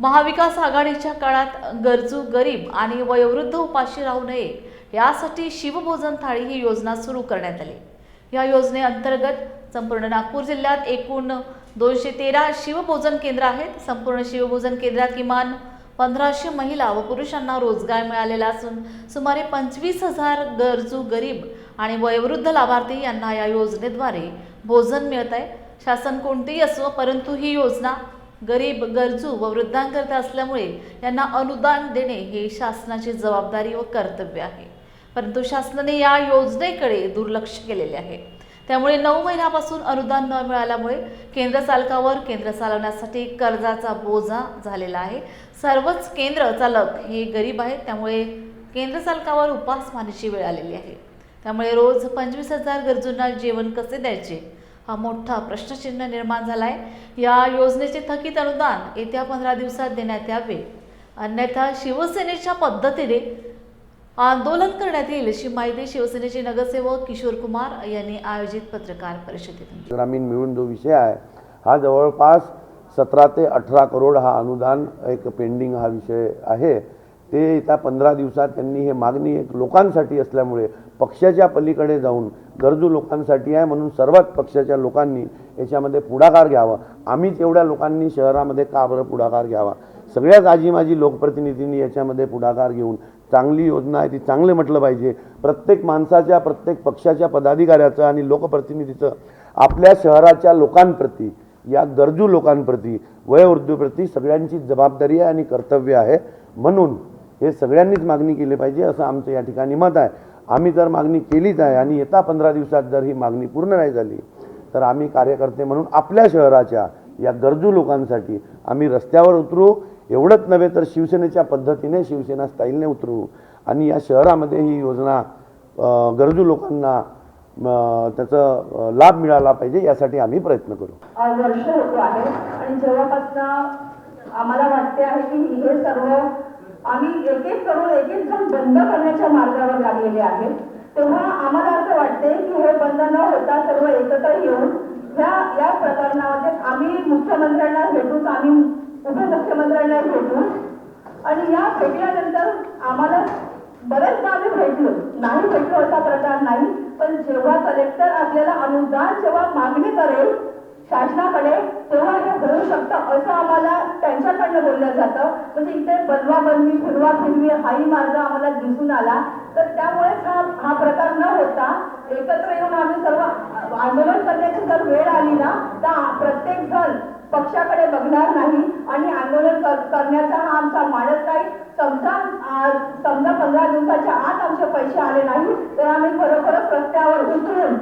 महाविकास आघाडीच्या काळात गरजू गरीब आणि वयोवृद्ध उपाशी राहू नये यासाठी शिवभोजन थाळी ही योजना सुरू करण्यात आली. या योजनेअंतर्गत संपूर्ण नागपूर जिल्ह्यात एकूण दोनशे तेरा शिवभोजन केंद्र आहेत. संपूर्ण शिवभोजन केंद्रात किमान पंधराशे महिला व पुरुषांना रोजगार मिळालेला असून सुमारे पंचवीस हजार गरजू गरीब आणि वयोवृद्ध लाभार्थी यांना या योजनेद्वारे भोजन मिळत आहे. शासन कोणतेही असो परंतु ही योजना गरीब गरजू व वृद्धांकरता असल्यामुळे यांना अनुदान देणे हे शासनाची जबाबदारी व कर्तव्य आहे. परंतु शासनाने या योजनेकडे दुर्लक्ष केलेले आहे. त्यामुळे नऊ महिन्यापासून अनुदान न मिळाल्यामुळे केंद्र चालकावर केंद्र चालवण्यासाठी कर्जाचा बोजा झालेला आहे. सर्वच केंद्र चालक हे गरीब आहेत त्यामुळे केंद्र चालकावर उपासमानीची वेळ आलेली आहे. त्यामुळे रोज पंचवीस हजार गरजूंना जेवण कसे द्यायचे? हा मोठा प्रश्नचिन्ह निर्माण झाला आहे या योजनेचे थकीत अनुदान येत्या पंधरा दिवसात देण्यात यावे. अन्यथा शिवसेनेच्या पद्धतीने आंदोलन करण्यात येईल अशी माहिती शिवसेनेचे नगरसेवक किशोर कुमार यांनी आयोजित पत्रकार परिषदेत ग्रामीण मिळून जो विषय आहे हा जवळपास सतरा ते अठरा करोड हा अनुदान एक पेंडिंग हा विषय आहे. ते येत्या पंधरा दिवसात त्यांनी हे मागणी एक लोकांसाठी असल्यामुळे पक्षाच्या पलीकडे जाऊन गरजू लोकांसाठी आहे म्हणून सर्वात पक्षाच्या लोकांनी याच्यामध्ये पुढाकार घ्यावा. आम्हीच एवढ्या लोकांनी शहरामध्ये का बरं पुढाकार घ्यावा? सगळ्याच आजी माझी लोकप्रतिनिधींनी याच्यामध्ये पुढाकार घेऊन चांगली योजना आहे ती चांगले म्हटलं पाहिजे. प्रत्येक माणसाच्या प्रत्येक पक्षाच्या पदाधिकाऱ्याचं आणि लोकप्रतिनिधीचं आपल्या शहराच्या लोकांप्रती या गरजू लोकांप्रती वयोवृद्धप्रती सगळ्यांची जबाबदारी आहे आणि कर्तव्य आहे. म्हणून हे सगळ्यांनीच मागणी केली पाहिजे असं आमचं या ठिकाणी मत आहे. आम्ही जर मागणी केलीच आहे आणि येता पंधरा दिवसात जर ही मागणी पूर्ण नाही झाली तर आम्ही कार्यकर्ते म्हणून आपल्या शहराच्या या गरजू लोकांसाठी आम्ही रस्त्यावर उतरू. एवढंच नव्हे तर शिवसेनेच्या पद्धतीने शिवसेना स्टाईलने उतरू. आणि या शहरामध्ये ही योजना गरजू लोकांना त्याचा लाभ मिळाला पाहिजे यासाठी आम्ही प्रयत्न करू. वर्ष होतो आहे आणि जेव्हापासून आम्हाला वाटते आहे की हे सर्व आम्ही एक एक करून एक एक जण बंद करण्याच्या मार्गावर लागलेले आहेत. तेव्हा आम्हाला असं वाटते की हे बंद न होता सर्व एकत्र येऊन ह्या या प्रकरणामध्ये आम्ही मुख्यमंत्र्यांना भेटून आम्ही उपमुख्यमंत्र्यांना भेटू आणि या भेटल्यानंतर आम्हाला बरेच आम्ही भेटलो. नाही भेटलो असा प्रकार नाही पण जेव्हा कलेक्टर आपल्याला अनुदान जेव्हा मागणी करेल शासनाकडे तेव्हा हे होऊ शकतं असं आम्हाला त्यांच्याकडनं बोललं जातं. म्हणजे इथे बनवा बनवी फिरवा फिरवी हाही मार्ग आम्हाला दिसून आला. तर त्यामुळेच हा हा प्रकार न होता एकत्र येऊन आम्ही सर्व आंदोलन करण्याची जर वेळ आली ना तर प्रत्येक जण पक्षाकडे बघणार नाही. आणि आंदोलन कर, करण्याचा हा आमचा मानस नाही. समजा समजा पंधरा दिवसाच्या आत आमचे पैसे आले नाही तर आम्ही खरोखरच रस्त्यावर उतरून